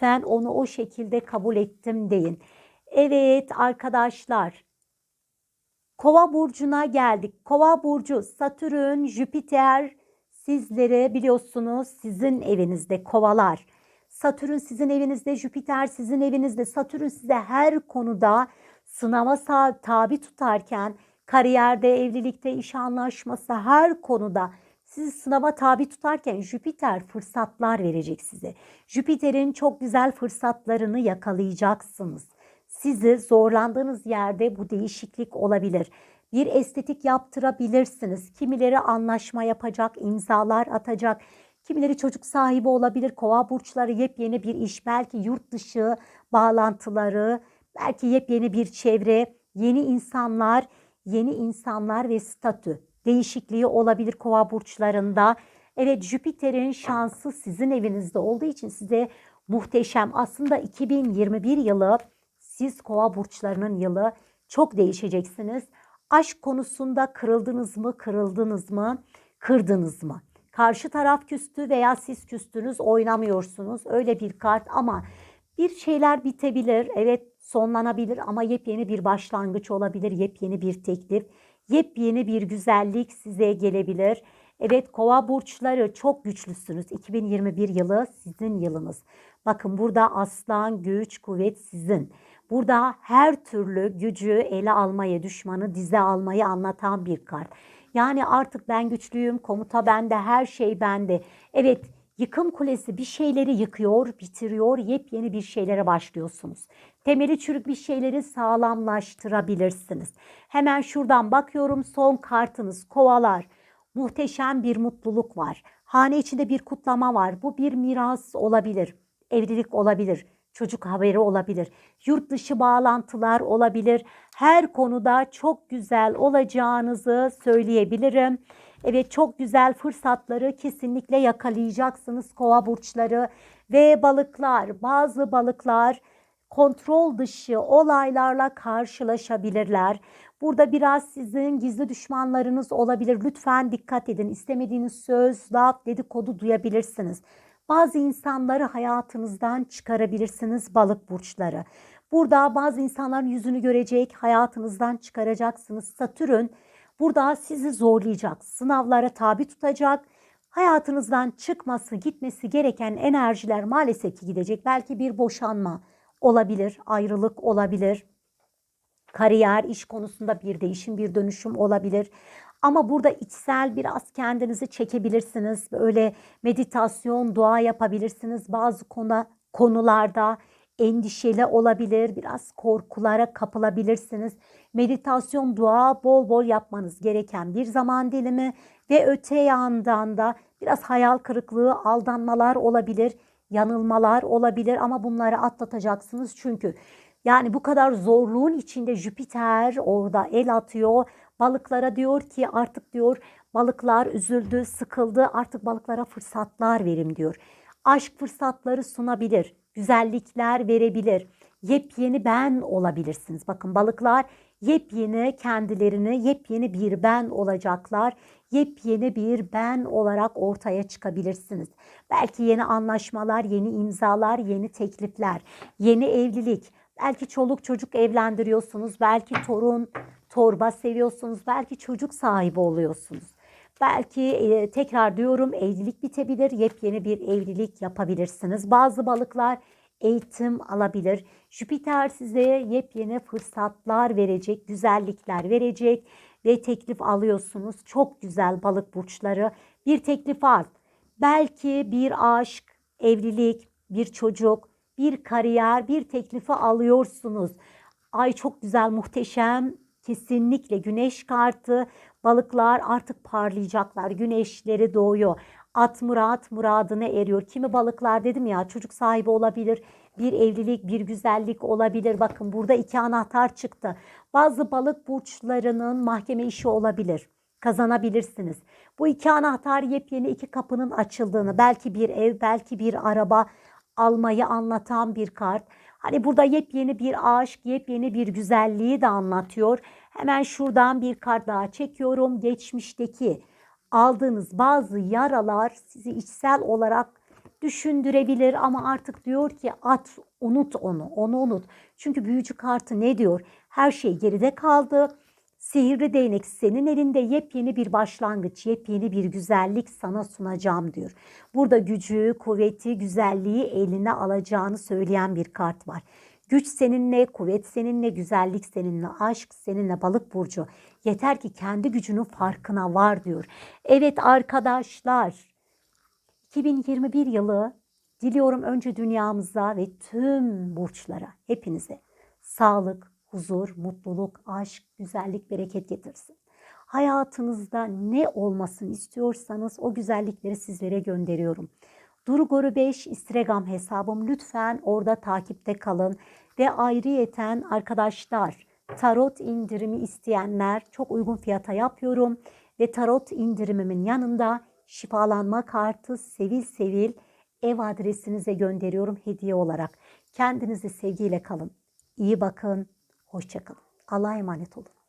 Lütfen onu o şekilde kabul ettim deyin. Evet arkadaşlar. Kova burcuna geldik. Kova burcu Satürn, Jüpiter sizlere biliyorsunuz sizin evinizde kovalar. Satürn sizin evinizde, Jüpiter sizin evinizde. Satürn size her konuda sınava tabi tutarken kariyerde, evlilikte, iş anlaşması her konuda sizi sınava tabi tutarken Jüpiter fırsatlar verecek size. Jüpiter'in çok güzel fırsatlarını yakalayacaksınız. Sizi zorlandığınız yerde bu değişiklik olabilir. Bir estetik yaptırabilirsiniz. Kimileri anlaşma yapacak, imzalar atacak. Kimileri çocuk sahibi olabilir. Kova burçları yepyeni bir iş, belki yurt dışı bağlantıları, belki yepyeni bir çevre, yeni insanlar, yeni insanlar ve statü değişikliği olabilir kova burçlarında. Evet Jüpiter'in şansı sizin evinizde olduğu için size muhteşem. Aslında 2021 yılı siz kova burçlarının yılı çok değişeceksiniz. Aşk konusunda kırıldınız mı, kırıldınız mı, kırdınız mı? Karşı taraf küstü veya siz küstünüz, oynamıyorsunuz. Öyle bir kart ama bir şeyler bitebilir. Evet sonlanabilir ama yepyeni bir başlangıç olabilir. Yepyeni bir teklif, yepyeni bir güzellik size gelebilir. Evet kova burçları çok güçlüsünüz. 2021 yılı sizin yılınız. Bakın burada aslan, güç, kuvvet sizin. Burada her türlü gücü ele almayı, düşmanı dize almayı anlatan bir kart. Yani artık ben güçlüyüm, komuta bende, her şey bende. Evet, yıkım kulesi bir şeyleri yıkıyor, bitiriyor, yepyeni bir şeylere başlıyorsunuz. Temeli çürük bir şeyleri sağlamlaştırabilirsiniz. Hemen şuradan bakıyorum son kartınız kovalar. Muhteşem bir mutluluk var. Hane içinde bir kutlama var. Bu bir miras olabilir, evlilik olabilir çocuk haberi olabilir. Yurt dışı bağlantılar olabilir. Her konuda çok güzel olacağınızı söyleyebilirim. Evet çok güzel fırsatları kesinlikle yakalayacaksınız kova burçları ve balıklar. Bazı balıklar kontrol dışı olaylarla karşılaşabilirler. Burada biraz sizin gizli düşmanlarınız olabilir. Lütfen dikkat edin. İstemediğiniz söz, laf, dedikodu duyabilirsiniz. Bazı insanları hayatınızdan çıkarabilirsiniz balık burçları. Burada bazı insanların yüzünü görecek, hayatınızdan çıkaracaksınız. Satürn burada sizi zorlayacak, sınavlara tabi tutacak. Hayatınızdan çıkması, gitmesi gereken enerjiler maalesef ki gidecek. Belki bir boşanma olabilir, ayrılık olabilir. Kariyer, iş konusunda bir değişim, bir dönüşüm olabilir. Ama burada içsel biraz kendinizi çekebilirsiniz. Böyle meditasyon, dua yapabilirsiniz. Bazı konu, konularda endişeli olabilir. Biraz korkulara kapılabilirsiniz. Meditasyon, dua bol bol yapmanız gereken bir zaman dilimi ve öte yandan da biraz hayal kırıklığı, aldanmalar olabilir, yanılmalar olabilir ama bunları atlatacaksınız çünkü yani bu kadar zorluğun içinde Jüpiter orada el atıyor. Balıklara diyor ki artık diyor balıklar üzüldü, sıkıldı. Artık balıklara fırsatlar verim diyor. Aşk fırsatları sunabilir, güzellikler verebilir. Yepyeni ben olabilirsiniz. Bakın balıklar yepyeni kendilerini yepyeni bir ben olacaklar. Yepyeni bir ben olarak ortaya çıkabilirsiniz. Belki yeni anlaşmalar, yeni imzalar, yeni teklifler, yeni evlilik, Belki çoluk çocuk evlendiriyorsunuz, belki torun, torba seviyorsunuz, belki çocuk sahibi oluyorsunuz. Belki e, tekrar diyorum evlilik bitebilir, yepyeni bir evlilik yapabilirsiniz. Bazı balıklar eğitim alabilir. Jüpiter size yepyeni fırsatlar verecek, güzellikler verecek ve teklif alıyorsunuz. Çok güzel balık burçları. Bir teklif al. Belki bir aşk, evlilik, bir çocuk, bir kariyer, bir teklifi alıyorsunuz. Ay çok güzel, muhteşem. Kesinlikle güneş kartı. Balıklar artık parlayacaklar. Güneşleri doğuyor. At murat muradına eriyor. Kimi balıklar dedim ya çocuk sahibi olabilir. Bir evlilik, bir güzellik olabilir. Bakın burada iki anahtar çıktı. Bazı balık burçlarının mahkeme işi olabilir kazanabilirsiniz. Bu iki anahtar yepyeni iki kapının açıldığını, belki bir ev, belki bir araba, almayı anlatan bir kart. Hani burada yepyeni bir aşk, yepyeni bir güzelliği de anlatıyor. Hemen şuradan bir kart daha çekiyorum. Geçmişteki aldığınız bazı yaralar sizi içsel olarak düşündürebilir ama artık diyor ki at unut onu onu unut. Çünkü büyücü kartı ne diyor? Her şey geride kaldı. Sihirli değnek senin elinde yepyeni bir başlangıç, yepyeni bir güzellik sana sunacağım diyor. Burada gücü, kuvveti, güzelliği eline alacağını söyleyen bir kart var. Güç seninle, kuvvet seninle, güzellik seninle, aşk seninle balık burcu. Yeter ki kendi gücünün farkına var diyor. Evet arkadaşlar 2021 yılı diliyorum önce dünyamıza ve tüm burçlara, hepinize sağlık, huzur, mutluluk, aşk, güzellik, bereket getirsin. Hayatınızda ne olmasını istiyorsanız o güzellikleri sizlere gönderiyorum. Durgoru 5 Instagram hesabım lütfen orada takipte kalın ve ayrıyeten arkadaşlar tarot indirimi isteyenler çok uygun fiyata yapıyorum ve tarot indirimimin yanında şifalanma kartı sevil sevil ev adresinize gönderiyorum hediye olarak. Kendinize sevgiyle kalın. İyi bakın. Hoşçakalın. Allah'a emanet olun.